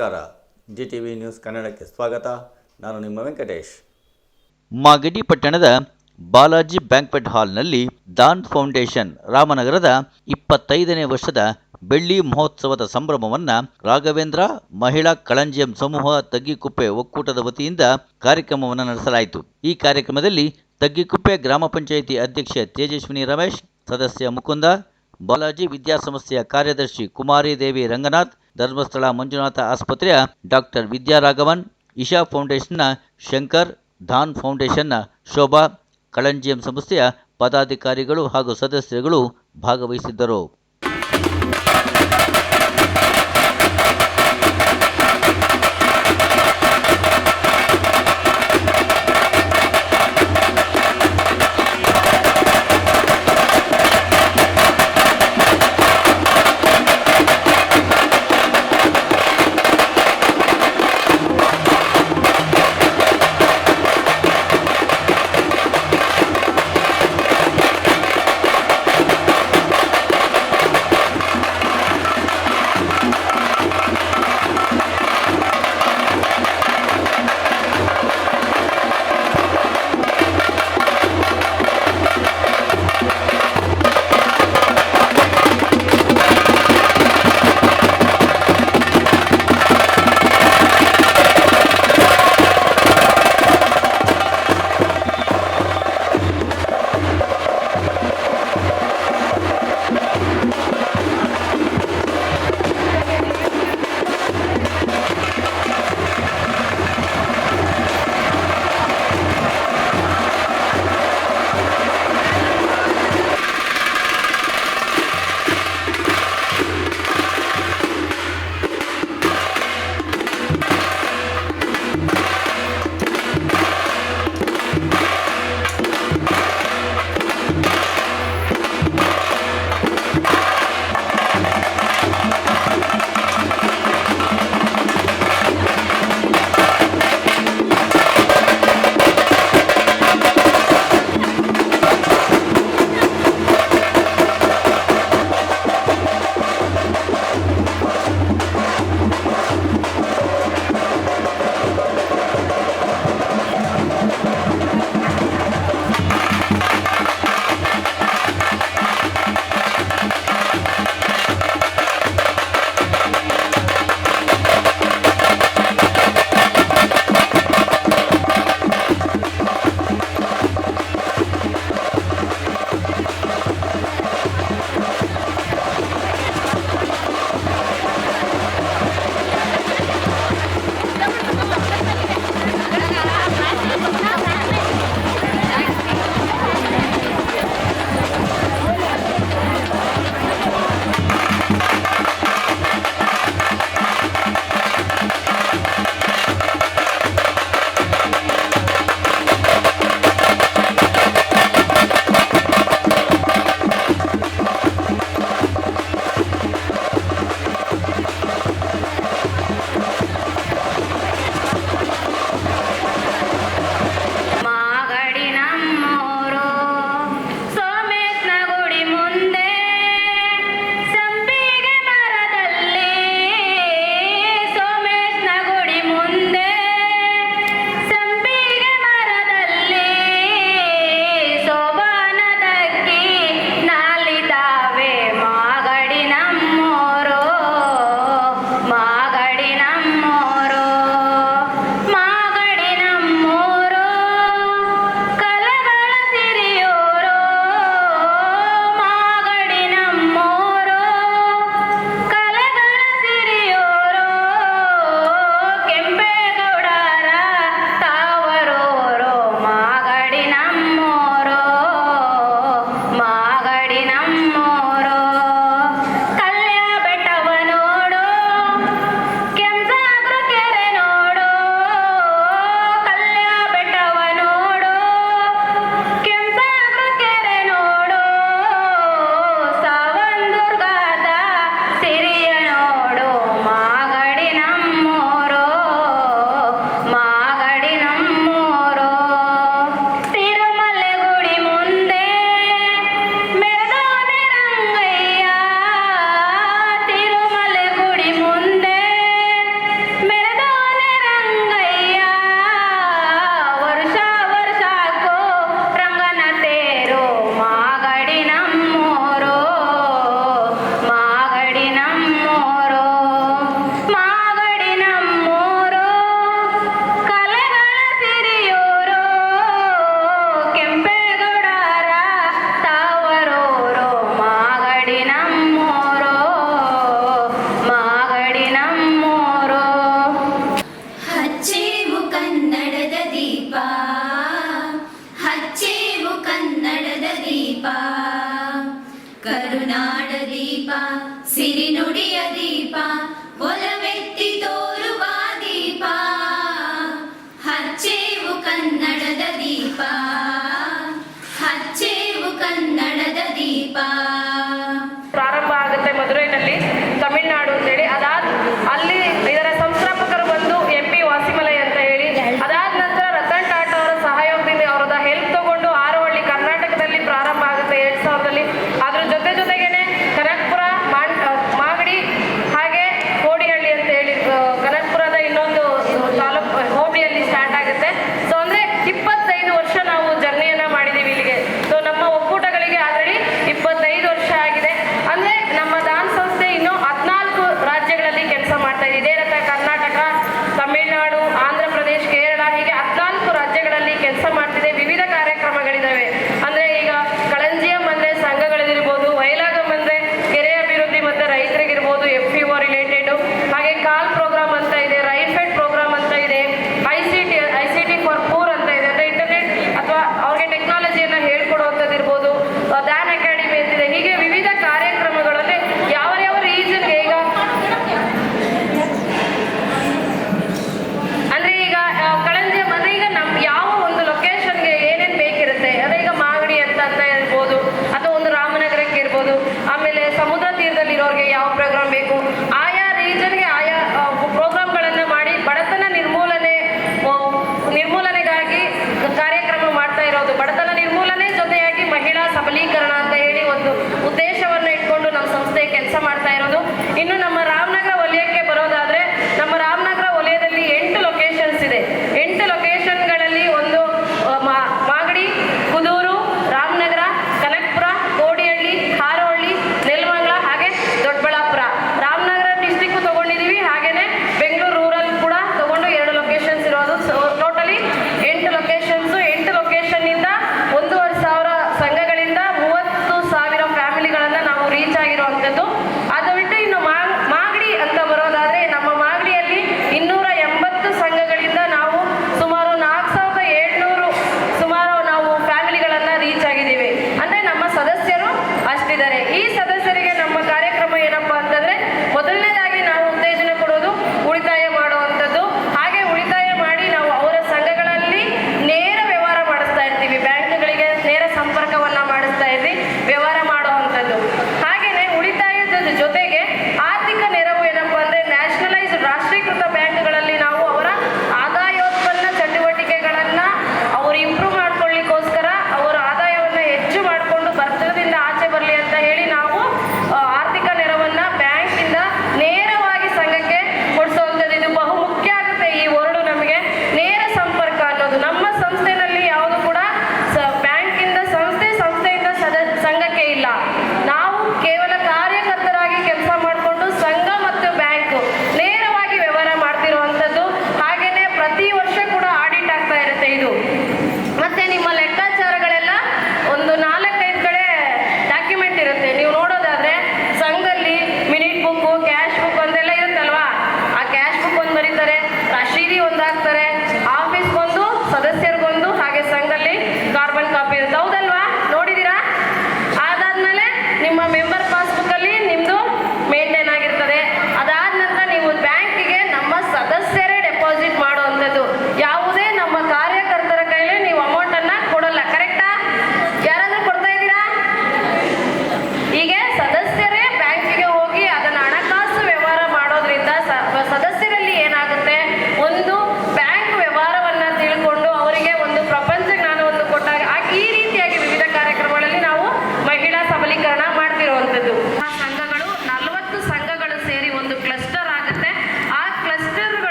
ನಮಸ್ಕಾರ. G T V news ಕನ್ನಡಕ್ಕೆ ಸ್ವಾಗತ. ನಾನು ನಿಮ್ಮ ವೆಂಕಟೇಶ್. ಮಾಗಡಿ ಪಟ್ಟಣದ ಬಾಲಾಜಿ ಬ್ಯಾಂಕ್ವೆಟ್ ಹಾಲ್ನಲ್ಲಿ ದಾನ್ ಫೌಂಡೇಶನ್ ರಾಮನಗರದ ಇಪ್ಪತ್ತೈದನೇ ವರ್ಷದ ಬೆಳ್ಳಿ ಮಹೋತ್ಸವದ ಸಂಭ್ರಮವನ್ನು ರಾಘವೇಂದ್ರ ಮಹಿಳಾ ಕಳಂಜಿಯಂ ಸಮೂಹ ತಗ್ಗಿಕುಪ್ಪೆ ಒಕ್ಕೂಟದ ವತಿಯಿಂದ ಕಾರ್ಯಕ್ರಮವನ್ನು ನಡೆಸಲಾಯಿತು. ಈ ಕಾರ್ಯಕ್ರಮದಲ್ಲಿ ತಗ್ಗಿಕುಪ್ಪೆ ಗ್ರಾಮ ಪಂಚಾಯಿತಿ ಅಧ್ಯಕ್ಷೆ ತೇಜಸ್ವಿನಿ ರಮೇಶ್, ಸದಸ್ಯ ಮುಕುಂದ ಬಾಲಾಜಿ ವಿದ್ಯಾಸಂಸ್ಥೆಯ ಕಾರ್ಯದರ್ಶಿ ಕುಮಾರಿ ದೇವಿ ರಂಗನಾಥ್, ಧರ್ಮಸ್ಥಳ ಮಂಜುನಾಥ ಆಸ್ಪತ್ರೆಯ ಡಾಕ್ಟರ್ ವಿದ್ಯಾರಾಘವನ್ ಇಶಾ ಫೌಂಡೇಶನ್ನ ಶಂಕರ್, ಧಾನ್ ಫೌಂಡೇಶನ್ನ ಶೋಭಾ, ಕಳಂಜಿಯಂ ಸಂಸ್ಥೆಯ ಪದಾಧಿಕಾರಿಗಳು ಹಾಗೂ ಸದಸ್ಯರುಗಳು ಭಾಗವಹಿಸಿದ್ದರು.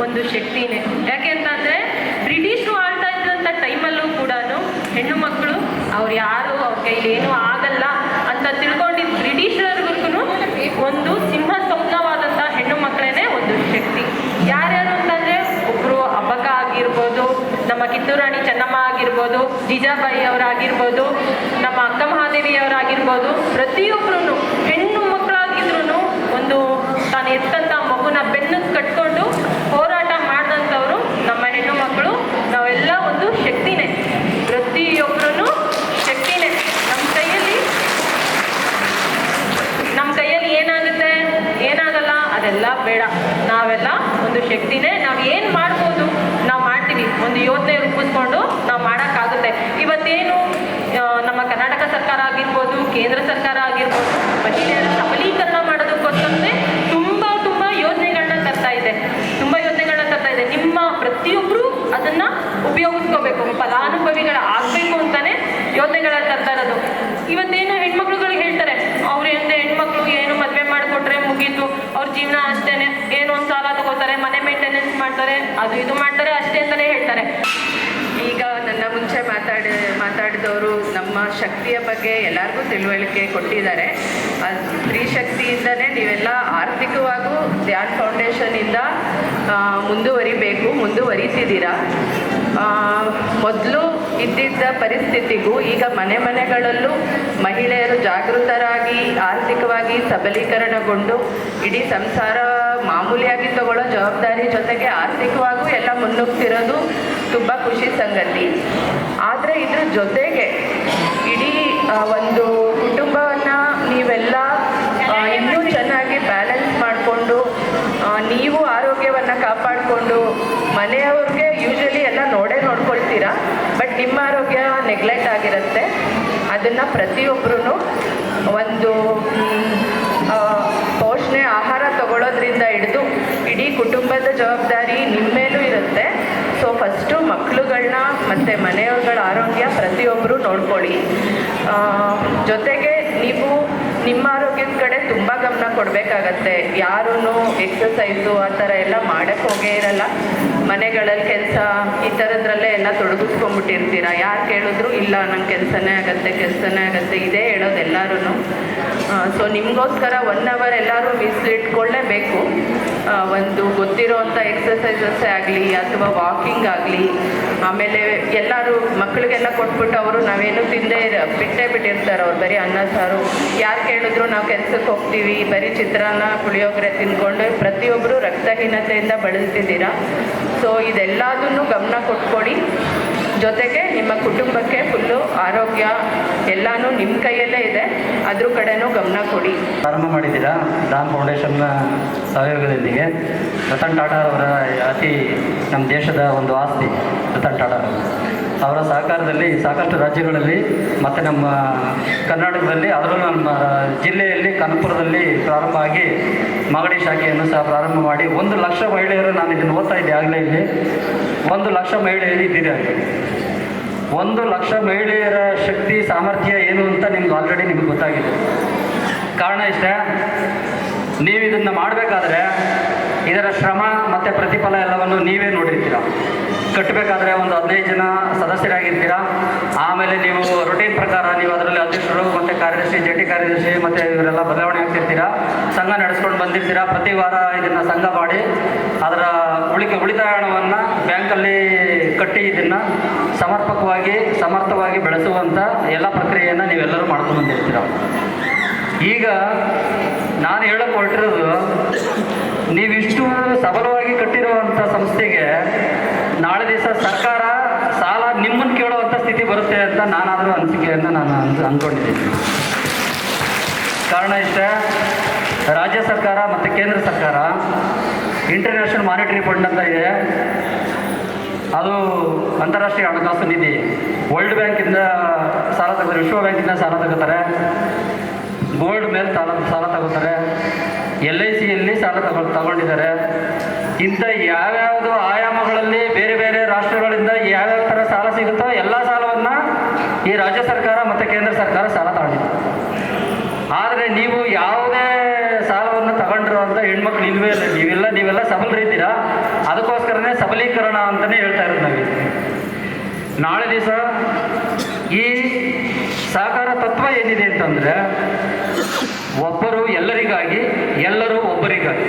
ಒಂದು ಶಕ್ತಿನೇ. ಯಾಕೆ ಅಂತಂದರೆ ಬ್ರಿಟಿಷರು ಆಳ್ತಾ ಇದ್ದಂಥ ಟೈಮಲ್ಲೂ ಕೂಡ ಹೆಣ್ಣು ಮಕ್ಕಳು ಅವ್ರು ಯಾರು, ಅವ್ರ ಕೈಲಿ ಏನೂ ಆಗಲ್ಲ ಅಂತ ತಿಳ್ಕೊಂಡು ಬ್ರಿಟಿಷರ್ಗೂ ಒಂದು ಸಿಂಹ ಸ್ವಪ್ನವಾದಂಥ ಹೆಣ್ಣು ಮಕ್ಕಳೇ ಒಂದು ಶಕ್ತಿ. ಯಾರ್ಯಾರು ಅಂತಂದರೆ ಒಬ್ಬರು ಅಬ್ಬಕ ಆಗಿರ್ಬೋದು, ನಮ್ಮ ಕಿತ್ತೂರಾಣಿ ಚೆನ್ನಮ್ಮ ಆಗಿರ್ಬೋದು, ಜೀಜಾಬಾಯಿ ಅವರಾಗಿರ್ಬೋದು, ನಮ್ಮ ಅಕ್ಕ ಮಹಾದೇವಿ ಅವರಾಗಿರ್ಬೋದು ಪ್ರತಿಯೊಬ್ಬರೂ ಹೆಣ್ಣು ಮಕ್ಕಳಾಗಿದ್ರು ಒಂದು ತಾನು ಎತ್ತಂತ ಮಗುನ ಬೆನ್ನಕ್ಕೆ ಕಟ್ಕೊಂಡು ಹೋರಾಟ ಮಾಡಿದಂಥವ್ರು ನಮ್ಮ ಹೆಣ್ಣು ಮಕ್ಕಳು ನಾವೆಲ್ಲ ಒಂದು ಶಕ್ತಿನೇ ಪ್ರತಿಯೊಬ್ಬರೂ ಶಕ್ತಿನೇ ನಮ್ಮ ಕೈಯಲ್ಲಿ ನಮ್ಮ ಕೈಯಲ್ಲಿ ಏನಾಗುತ್ತೆ ಏನಾಗಲ್ಲ ಅದೆಲ್ಲ ಬೇಡ ನಾವೆಲ್ಲ ಒಂದು ಶಕ್ತಿನೇ ನಾವು ಏನು ಮಾಡ್ಬೋದು ನಾವು ಮಾಡ್ತೀವಿ ಒಂದು ಯೋಜನೆ ರೂಪಿಸ್ಕೊಂಡು ನಾವು ಮಾಡೋಕ್ಕಾಗುತ್ತೆ ಇವತ್ತೇನು ಆ, ನಮ್ಮ ಕರ್ನಾಟಕ ಸರ್ಕಾರ ಆಗಿರ್ಬೋದು ಕೇಂದ್ರ ಸರ್ಕಾರ ಆಗಿರ್ಬೋದು ಮಹಿಳೆಯರ ಸಬಲೀಕರಣ ಮಾಡೋದಕ್ಕೋಸ್ಕರನೇ ತುಂಬ ತುಂಬ ಯೋಜನೆಗಳನ್ನ ತರ್ತಾ ಇದೆ ತುಂಬ ಯೋಜನೆಗಳನ್ನ ತರ್ತಾ ಇದೆ ನಿಮ್ಮ ಪ್ರತಿಯೊಬ್ಬರು ಅದನ್ನ ಉಪಯೋಗಿಸ್ಕೋಬೇಕು ಫಲಾನುಭವಿಗಳ ಆಗಬೇಕು ಅಂತಾನೆ ಯೋಜನೆಗಳನ್ನ ತರ್ತಾ ಇರೋದು ಇವತ್ತೇನು ಹೆಣ್ಮಕ್ಳುಗಳಿಗೆ ಹೇಳ್ತಾರೆ ಅವ್ರು ಎಂದ ಹೆಣ್ಮಕ್ಳು ಏನು ಮದುವೆ ಮಾಡಿಕೊಟ್ರೆ ಮುಗೀತು ಅವ್ರ ಜೀವನ ಅಷ್ಟೇನೆ ಏನೋ ಒಂದು ಸಾಲ ತಗೋತಾರೆ ಮನೆ ಮೇಂಟೆನೆನ್ಸ್ ಮಾಡ್ತಾರೆ, ಅದು ಇದು ಮಾಡ್ತಾರೆ, ಅಷ್ಟೇ ಅಂತಾನೆ ಹೇಳ್ತಾರೆ. ಈಗ ನನ್ನ ಮುಂಚೆ ಮಾತಾಡಿ, ಮಾತಾಡಿದವರು ನಮ್ಮ ಶಕ್ತಿಯ ಬಗ್ಗೆ ಎಲ್ಲರಿಗೂ ತಿಳುವಳಿಕೆ ಕೊಟ್ಟಿದ್ದಾರೆ. ಅದು ಸ್ತ್ರೀ ಶಕ್ತಿಯಿಂದನೇ ನೀವೆಲ್ಲ ಆರ್ಥಿಕವಾಗೂ ಧ್ಯಾನ್ ಫೌಂಡೇಶನಿಂದ ಮುಂದುವರಿಬೇಕು, ಮುಂದುವರಿತಿದ್ದೀರಾ? ಮೊದಲು ಇದ್ದಿದ್ದ ಪರಿಸ್ಥಿತಿಗೂ ಈಗ ಮನೆ ಮನೆಗಳಲ್ಲೂ ಮಹಿಳೆಯರು ಜಾಗೃತರಾಗಿ, ಆರ್ಥಿಕವಾಗಿ ಸಬಲೀಕರಣಗೊಂಡು ಇಡೀ ಸಂಸಾರ ಮಾಮೂಲಿಯಾಗಿ ತಗೊಳ್ಳೋ ಜವಾಬ್ದಾರಿ ಜೊತೆಗೆ ಆರ್ಥಿಕವಾಗೂ ಎಲ್ಲ ಮುನ್ನುಗ್ತಿರೋದು ತುಂಬ ಖುಷಿ ಸಂಗತಿ. ಆದರೆ ಇದ್ರ ಜೊತೆಗೆ ಇಡೀ ಒಂದು ಕುಟುಂಬವನ್ನು ನೀವೆಲ್ಲ ಇನ್ನೂ ಚೆನ್ನಾಗಿ ಬ್ಯಾಲೆನ್ಸ್ ಮಾಡಿಕೊಂಡು ನೀವು ಆರೋಗ್ಯವನ್ನು ಕಾಪಾಡಿಕೊಂಡು ಮನೆಯವ್ರಿಗೆ ಯೂಶಲಿ ಎಲ್ಲ ನೋಡೇ ನೋಡ್ಕೊಳ್ತೀರಾ? ಬಟ್ ನಿಮ್ಮ ಆರೋಗ್ಯ ನೆಗ್ಲೆಕ್ಟ್ ಆಗಿರುತ್ತೆ. ಅದನ್ನು ಪ್ರತಿಯೊಬ್ಬರೂ ಒಂದು ಪೋಷಣೆ ಆಹಾರ ತಗೊಳ್ಳೋದ್ರಿಂದ ಹಿಡಿದು ಇಡೀ ಕುಟುಂಬದ ಜವಾಬ್ದಾರಿ ನಿಮ್ಮ ಮೇಲೂ ಇರುತ್ತೆ. ಸೊ ಫಸ್ಟು ಮಕ್ಕಳುಗಳನ್ನ ಮತ್ತು ಮನೆಯವ್ರಗಳ ಆರೋಗ್ಯ ಪ್ರತಿಯೊಬ್ಬರು ನೋಡ್ಕೊಳ್ಳಿ. ಜೊತೆಗೆ ನೀವು ನಿಮ್ಮ ಗಮನ ಕೊಡಬೇಕಾಗತ್ತೆ. ಯಾರೂ ಎಕ್ಸಸೈಸು ಆ ಥರ ಎಲ್ಲ ಮಾಡೋಕ್ಕೆ ಹೋಗೇ ಇರಲ್ಲ. ಮನೆಗಳಲ್ಲಿ ಕೆಲಸ ಈ ಥರದ್ರಲ್ಲೇ ಎಲ್ಲ ತೊಡಗಿಸ್ಕೊಂಡ್ಬಿಟ್ಟಿರ್ತೀರ? ಯಾರು ಕೇಳಿದ್ರು ಇಲ್ಲ, ನಂಗೆ ಕೆಲಸನೇ ಆಗತ್ತೆ ಕೆಲಸನೇ ಆಗತ್ತೆ, ಇದೇ ಹೇಳೋದು ಎಲ್ಲರೂ ಸೊ ನಿಮಗೋಸ್ಕರ ಒನ್ ಅವರ್ ಎಲ್ಲರೂ ಮೀಸಲಿಟ್ಕೊಳ್ಳೇಬೇಕು. ಒಂದು ಒಂದು ಗೊತ್ತಿರೋವಂಥ ಎಕ್ಸಸೈಸಸ್ಸೇ ಆಗಲಿ ಅಥವಾ ವಾಕಿಂಗ್ ಆಗಲಿ. ಆಮೇಲೆ ಎಲ್ಲರೂ ಮಕ್ಕಳಿಗೆಲ್ಲ ಕೊಟ್ಬಿಟ್ಟು ಅವರು ನಾವೇನು ತಿಂದೇ ಬಿಟ್ಟೇ ಬಿಟ್ಟಿರ್ತಾರೆ, ಅವ್ರು ಬರೀ ಅನ್ನ, ಸಾರು. ಯಾರು ಕೇಳಿದ್ರು ನಾವು ಕೆಲ್ಸಕ್ಕೆ ಹೋಗ್ತೀವಿ ಬರೀ ಚಿತ್ರಾನ್ನ, ಪುಳಿಯೋಗರೆ ತಿಂದ್ಕೊಂಡು ಪ್ರತಿಯೊಬ್ಬರು ರಕ್ತಹೀನತೆಯಿಂದ ಬಳಲ್ತಿದ್ದೀರಾ? ಸೊ ಇದೆಲ್ಲದನ್ನು ಗಮನ ಕೊಟ್ಕೊಡಿ. ಜೊತೆಗೆ ನಿಮ್ಮ ಕುಟುಂಬಕ್ಕೆ ಫುಲ್ಲು ಆರೋಗ್ಯ ಎಲ್ಲನೂ ನಿಮ್ಮ ಕೈಯಲ್ಲೇ ಇದೆ. ಅದ್ರ ಕಡೆನೂ ಗಮನ ಕೊಡಿ. ಪ್ರಾರಂಭ ಮಾಡಿದ್ದೀರಾ? ದಾನ್ ಫೌಂಡೇಶನ್ನ ಸಹಯೋಗದೊಂದಿಗೆ. ರತನ್ ಟಾಟಾ ಅವರ ಅತಿ ನಮ್ಮ ದೇಶದ ಒಂದು ಆಸ್ತಿ, ರತನ್ ಟಾಟಾ ಅವರು. ಸಹಕಾರದಲ್ಲಿ ಸಾಕಷ್ಟು ರಾಜ್ಯಗಳಲ್ಲಿ ಮತ್ತು ನಮ್ಮ ಕರ್ನಾಟಕದಲ್ಲಿ ಅದರಲ್ಲೂ ನಮ್ಮ ಜಿಲ್ಲೆಯಲ್ಲಿ ಕನ್ಪುರದಲ್ಲಿ ಪ್ರಾರಂಭ ಆಗಿ ಮಾಗಡಿ ಶಾಖೆಯನ್ನು ಸಹ ಪ್ರಾರಂಭ ಮಾಡಿ ಒಂದು ಲಕ್ಷ ಮಹಿಳೆಯರು ನಾನು ಇದನ್ನು ಓದ್ತಾ ಇದ್ದೆ ಆಗಲೇ ಇಲ್ಲಿ. ಒಂದು ಲಕ್ಷ ಮಹಿಳೆಯರು ಇದ್ದೀರಿ ಅಲ್ಲಿ. ಒಂದು ಲಕ್ಷ ಮಹಿಳೆಯರ ಶಕ್ತಿ, ಸಾಮರ್ಥ್ಯ ಏನು ಅಂತ ನಿಮ್ಗೆ ಆಲ್ರೆಡಿ ನಿಮ್ಗೆ ಗೊತ್ತಾಗಿದೆ. ಕಾರಣ ಇಷ್ಟೇ, ನೀವು ಇದನ್ನು ಮಾಡಬೇಕಾದ್ರೆ ಇದರ ಶ್ರಮ ಮತ್ತು ಪ್ರತಿಫಲ ಎಲ್ಲವನ್ನು ನೀವೇ ನೋಡಿರ್ತೀರ. ಕಟ್ಟಬೇಕಾದ್ರೆ ಒಂದು ಹದಿನೈದು ಜನ ಸದಸ್ಯರಾಗಿರ್ತೀರಾ? ಆಮೇಲೆ ನೀವು ರೊಟೀನ್ ಪ್ರಕಾರ ನೀವು ಅದರಲ್ಲಿ ಅಧ್ಯಕ್ಷರು, ಮತ್ತು ಕಾರ್ಯದರ್ಶಿ ಜಂಟಿ ಕಾರ್ಯದರ್ಶಿ, ಮತ್ತು ಇವರೆಲ್ಲ ಬದಲಾವಣೆ ಆಗ್ತಿರ್ತೀರಾ? ಸಂಘ ನಡೆಸ್ಕೊಂಡು ಬಂದಿರ್ತೀರಾ? ಪ್ರತಿ ವಾರ ಇದನ್ನು ಸಂಘ ಮಾಡಿ ಅದರ ಉಳಿಕೆ ಉಳಿತಾಯ ಹಣವನ್ನು ಬ್ಯಾಂಕಲ್ಲಿ ಕಟ್ಟಿ ಇದನ್ನು ಸಮರ್ಪಕವಾಗಿ, ಸಮರ್ಥವಾಗಿ ಬೆಳೆಸುವಂಥ ಎಲ್ಲ ಪ್ರಕ್ರಿಯೆಯನ್ನು ನೀವೆಲ್ಲರೂ ಮಾಡ್ಕೊಂಡು ಬಂದಿರ್ತೀರ? ಈಗ ನಾನು ಹೇಳಕ್ಕೆ ಹೊರಟಿರೋದು, ನೀವಿಷ್ಟು ಸಬಲವಾಗಿ ಕಟ್ಟಿರುವಂಥ ಸಂಸ್ಥೆಗೆ ನಾಳೆ ದಿವಸ ಸರ್ಕಾರ ಸಾಲ ನಿಮ್ಮನ್ನು ಕೇಳುವಂಥ ಸ್ಥಿತಿ ಬರುತ್ತೆ ಅಂತ ನಾನಾದರೂ ಅನಿಸಿಕೆಯನ್ನು ನಾನು ಅನ್ ಅಂದ್ಕೊಂಡಿದ್ದೀನಿ ಕಾರಣ ಇಷ್ಟೇ, ರಾಜ್ಯ ಸರ್ಕಾರ ಮತ್ತು ಕೇಂದ್ರ ಸರ್ಕಾರ ಇಂಟರ್ನ್ಯಾಷನಲ್ ಮಾನಿಟರಿ ಫಂಡ್ ಅಂತ ಇದೆ. ಅದು ಅಂತಾರಾಷ್ಟ್ರೀಯ ಹಣಕಾಸು ನಿಧಿ. ವರ್ಲ್ಡ್ ಬ್ಯಾಂಕಿಂದ ಸಾಲ ತಗೋತಾರೆ, ವಿಶ್ವ ಬ್ಯಾಂಕಿಂದ ಸಾಲ ತಗೋತಾರೆ. ಗೋಲ್ಡ್ ಮೇಲೆ ಸಾಲ ಸಾಲ ತಗೋತಾರೆ. ಎಲ್ ಐ ಸಿಯಲ್ಲಿ ಸಾಲ ತಗೊ ತಗೊಂಡಿದ್ದಾರೆ. ಇಂಥ ಯಾವ್ಯಾವುದು ಆಯಾಮಗಳಲ್ಲಿ ರಾಷ್ಟ್ರಗಳಿಂದ ಯಾವ್ಯಾವ ಥರ ಸಾಲ ಸಿಗುತ್ತೋ ಎಲ್ಲ ಸಾಲವನ್ನು ಈ ರಾಜ್ಯ ಸರ್ಕಾರ ಮತ್ತು ಕೇಂದ್ರ ಸರ್ಕಾರ ಸಾಲ ತಗೊಂಡಿದೆ. ಆದರೆ ನೀವು ಯಾವುದೇ ಸಾಲವನ್ನು ತಗೊಂಡಿರುವಂಥ ಹೆಣ್ಮಕ್ಳು ಇಲ್ವೇ ಇಲ್ಲ, ನೀವೆಲ್ಲ ನೀವೆಲ್ಲ ಸಬಲರಿದ್ದೀರಾ ಅದಕ್ಕೋಸ್ಕರನೇ ಸಬಲೀಕರಣ ಅಂತಲೇ ಹೇಳ್ತಾ ಇರೋದು ನಾವು ನಾಳೆ ದಿವಸ ಈ ಸಹಕಾರ ತತ್ವ ಏನಿದೆ ಅಂತಂದರೆ ಒಬ್ಬರು ಎಲ್ಲರಿಗಾಗಿ, ಎಲ್ಲರೂ ಒಬ್ಬರಿಗಾಗಿ.